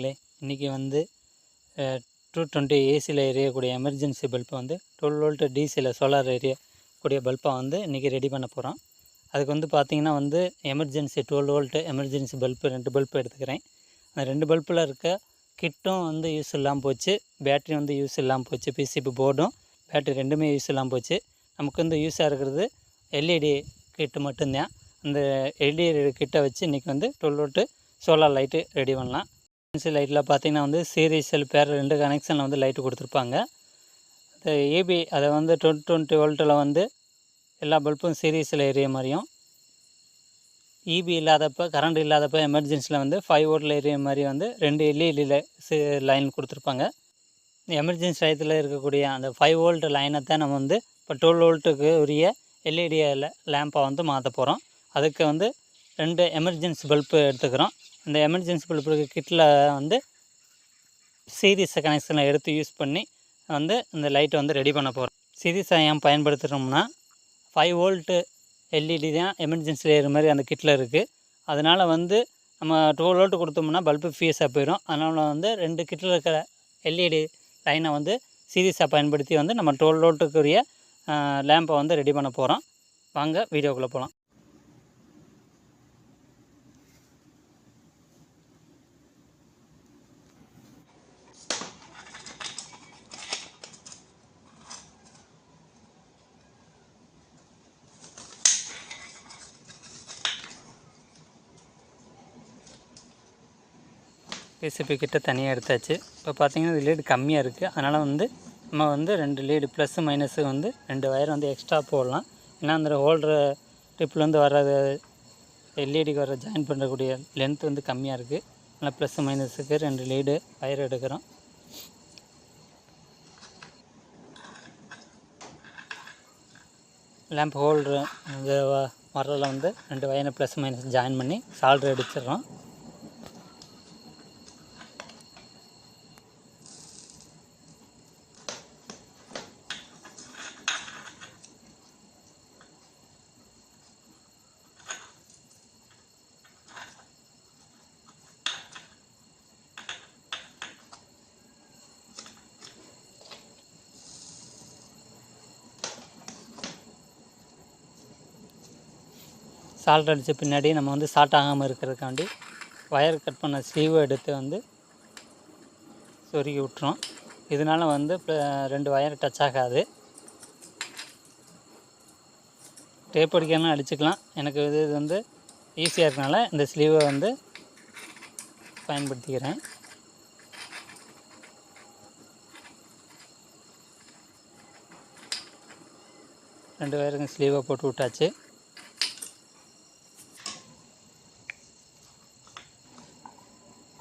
நண்பர்களே இன்றைக்கி வந்து டூ டுவெண்ட்டி ஏசியில் எரியக்கூடிய எமர்ஜென்சி பல்பை வந்து டுவெல் வோல்ட் டிசியில் சோலார் எரியக்கூடிய பல்பை வந்து இன்றைக்கி ரெடி பண்ண போகிறோம் அதுக்கு வந்து பார்த்திங்கன்னா வந்து emergency twelve volt emergency bulb ரெண்டு பல்பு எடுத்துக்கிறேன். அந்த ரெண்டு பல்பில் இருக்க கிட்டும் வந்து யூஸ் இல்லாமல் போச்சு பேட்ரி வந்து யூஸ் இல்லாமல் போச்சு பிசிபி போர்டும் பேட்ரி ரெண்டுமே யூஸ் இல்லாமல் போச்சு. நமக்கு வந்து யூஸாக இருக்கிறது எல்இடி கிட்டு மட்டும்தான். அந்த எல்இடி கிட்டை வச்சு இன்றைக்கி வந்து twelve volt solar light ready பண்ணலாம். எமர்ஜென்சி லைட்டில் பார்த்தீங்கன்னா வந்து சீரியஸில் பேர் ரெண்டு கனெக்ஷனில் வந்து லைட்டு கொடுத்துருப்பாங்க. இந்த ஏபி அதை வந்து டுவெண்ட்டி டுவெண்ட்டி வோல்ட்டில் வந்து எல்லா பல்பும் சீரியஸில் எரிய மாதிரியும் இபி இல்லாதப்போ கரண்ட் இல்லாதப்போ எமர்ஜென்சியில் வந்து ஃபைவ் வோல்ட்டில் எரிய மாதிரி வந்து ரெண்டு எல்இடியில் லைன் கொடுத்துருப்பாங்க. இந்த எமர்ஜென்சி லைத்தில் இருக்கக்கூடிய அந்த ஃபைவ் வோல்ட் லைனை தான் நம்ம வந்து இப்போ டுவெல் வோல்ட்டுக்கு உரிய எல்இடி லேம்பை வந்து மாற்ற போகிறோம் அதுக்கு வந்து ரெண்டு எமர்ஜென்சி பல்பு எடுத்துக்கிறோம். அந்த எமர்ஜென்சி பல்புக்கு கிட்டில் வந்து சீரியஸ் கனெக்ஷனை எடுத்து யூஸ் பண்ணி வந்து இந்த லைட்டை வந்து ரெடி பண்ண போகிறோம் சீரியஸாக ஏன் பயன்படுத்துகிறோம்னா ஃபைவ் வோல்ட்டு எல்இடி தான் எமர்ஜென்சியில் ஏறுற மாதிரி அந்த கிட்டில் இருக்குது அதனால் வந்து நம்ம டுவெல் வோல்ட் கொடுத்தோம்னா பல்பு ஃபீஸாக போயிடும் அதனால் வந்து ரெண்டு கிட்டில் இருக்கிற எல்இடி லைனை வந்து சீரியஸாக பயன்படுத்தி வந்து நம்ம டுவெல் வோல்ட்டுக்குரிய லேம்பை வந்து ரெடி பண்ண போகிறோம் வாங்க வீடியோக்குள்ளே போகலாம் பிசிபி கிட்ட தனியாக எடுத்தாச்சு. இப்போ பார்த்தீங்கன்னா இது லீடு கம்மியாக இருக்குது அதனால் வந்து நம்ம வந்து ரெண்டு லீடு ப்ளஸ்ஸு மைனஸு வந்து ரெண்டு வயர் வந்து எக்ஸ்ட்ரா போடலாம். ஏன்னா அந்த ஹோல்டர் ட்ரிப்லேருந்து வர்றது எல்இடிக்கு வர ஜாயின் பண்ணக்கூடிய லென்த் வந்து கம்மியாக இருக்குது அதனால் ப்ளஸ்ஸு மைனஸுக்கு ரெண்டு லீடு வயர் எடுக்கிறோம். லேம்ப் ஹோல்டரு இந்த வர்றதில் வந்து ரெண்டு வயரை ப்ளஸ் மைனஸ் ஜாயின் பண்ணி சால்ட்ரு அடிச்சிடுறோம். சால்ட் அடித்த பின்னாடி நம்ம வந்து சாட் ஆகாமல் இருக்கிறதுக்காண்டி ஒயர் கட் பண்ண ஸ்லீவை எடுத்து வந்து சொருகி விட்டுரும் இதனால வந்து ரெண்டு ஒயர் டச் ஆகாது. டேப் அடிக்கலாம் அடிச்சுக்கலாம். எனக்கு இது இது வந்து ஈஸியாக இருக்கனால இந்த ஸ்லீவை வந்து பயன்படுத்திக்கிறேன். ரெண்டு வயருக்கும் ஸ்லீவை போட்டு விட்டாச்சு.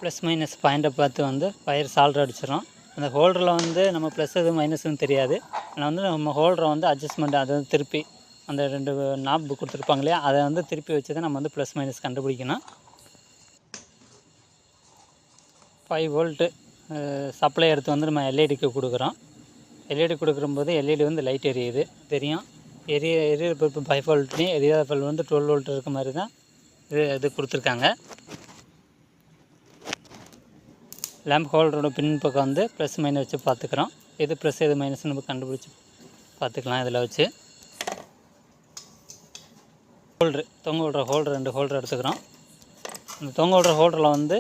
ப்ளஸ் மைனஸ் பாயிண்ட்டை பார்த்து வந்து ஃபயர் சால்ட்ரு அடிச்சிடும் அந்த ஹோல்டரில் வந்து நம்ம ப்ளஸ் எது மைனஸ்னு தெரியாது. ஆனால் வந்து நம்ம ஹோல்டரை வந்து அட்ஜஸ்ட்மெண்ட் அதை வந்து திருப்பி அந்த ரெண்டு நாப் கொடுத்துருப்பாங்க இல்லையா அதை வந்து திருப்பி வச்சு தான் நம்ம வந்து ப்ளஸ் மைனஸ் கண்டுபிடிக்கணும். ஃபைவ் வோல்ட்டு சப்ளை எடுத்து வந்து நம்ம எல்இடிக்கு கொடுக்குறோம். எல்இடி கொடுக்கும்போது எல்இடி வந்து லைட் எரியுது. தெரியும். எரிய எரிய பல்பு ஃபைவ் வோல்ட்லேயும் எரியாத பல்பு வந்து டுவெல் வோல்ட் இருக்க மாதிரி தான் இது இது கொடுத்துருக்காங்க. லேம்ப் ஹோல்டரோட பின்பக்கம் வந்து ப்ளஸ் மைனஸ் வச்சு பார்த்துக்குறோம். எது ப்ளஸ் எது மைனஸ் நம்ம கண்டுபிடிச்சி பார்த்துக்கலாம் இதில் வச்சு. ஹோல்ட்ரு தொங்க விடுற ஹோல்டர் ரெண்டு ஹோல்டர் எடுத்துக்கிறோம். இந்த தொங்க விடுற ஹோல்டரில் வந்து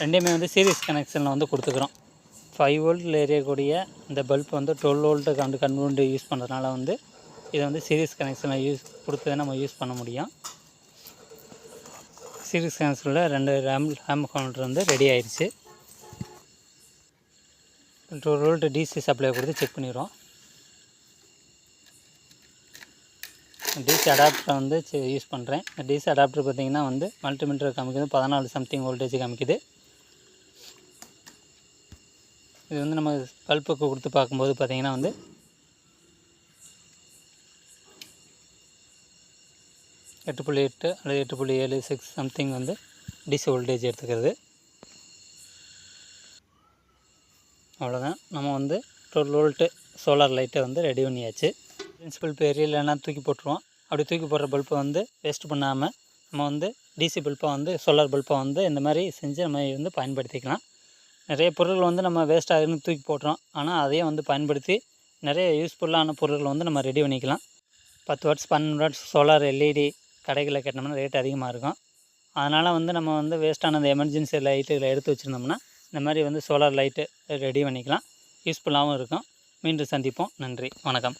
ரெண்டையுமே வந்து சீரியஸ் கனெக்ஷனில் வந்து கொடுத்துக்கிறோம். ஃபைவ் வோல்ட்டில் எரியக்கூடிய இந்த பல்ப் வந்து டுவெல் வோல்ட்டு கண்டு கன்வெர்ட் யூஸ் பண்ணுறதுனால வந்து இதை வந்து சீரியஸ் கனெக்ஷனில் யூஸ் கொடுத்து தான் நம்ம யூஸ் பண்ண முடியும். சீரியஸ் கனெக்ஷனில் ரெண்டு ரேம் ரேம் கவுண்டர் வந்து ரெடி ஆயிடுச்சு டூ வோல்ட் டிசி சப்ளை கொடுத்து செக் பண்ணிடுறோம். டிசி அடாப்டரை வந்து யூஸ் பண்ணுறேன் டிசி அடாப்டர் பார்த்திங்கன்னா வந்து மல்டிமீட்டர் காமிக்குது. பதினாலு சம்திங் வோல்டேஜ் காமிக்குது. இது வந்து நம்ம பல்புக்கு கொடுத்து பார்க்கும்போது பார்த்திங்கன்னா வந்து எட்டு புள்ளி எட்டு அல்லது எட்டு புள்ளி ஏழு சிக்ஸ் சம்திங் வந்து டிசி வோல்டேஜ் எடுத்துக்கிறது. அவ்வளோதான் நம்ம வந்து டுவெல் வோல்ட்டு சோலார் லைட்டை வந்து ரெடி பண்ணியாச்சு. பிரின்சிபல் இப்போ இல்லைன்னா தூக்கி போட்டுருவோம். அப்படி தூக்கி போடுற பல்பை வந்து வேஸ்ட் பண்ணாமல் நம்ம வந்து டிசி பல்பை வந்து சோலார் பல்பை வந்து இந்த மாதிரி செஞ்சு நம்ம வந்து பயன்படுத்திக்கலாம். நிறைய பொருள் வந்து நம்ம வேஸ்ட் ஆகுதுன்னு தூக்கி போட்டுறோம். ஆனால் அதையும் வந்து பயன்படுத்தி நிறைய யூஸ்ஃபுல்லான பொருட்களை வந்து நம்ம ரெடி பண்ணிக்கலாம். பத்து வாட்ஸ் பன்னெண்டு வாட்ஸ் சோலார் எல்இடி கடைகளில் கட்டினோம்னா ரேட் அதிகமாக இருக்கும். அதனால் வந்து நம்ம வந்து வேஸ்ட்டான அந்த எமர்ஜென்சி லைட்டுகளை எடுத்து வச்சுருந்தோம்னா இந்த மாதிரி வந்து சோலார் லைட்டு ரெடி பண்ணிக்கலாம். யூஸ்ஃபுல்லாகவும் இருக்கும். மீண்டும் சந்திப்போம். நன்றி. வணக்கம்.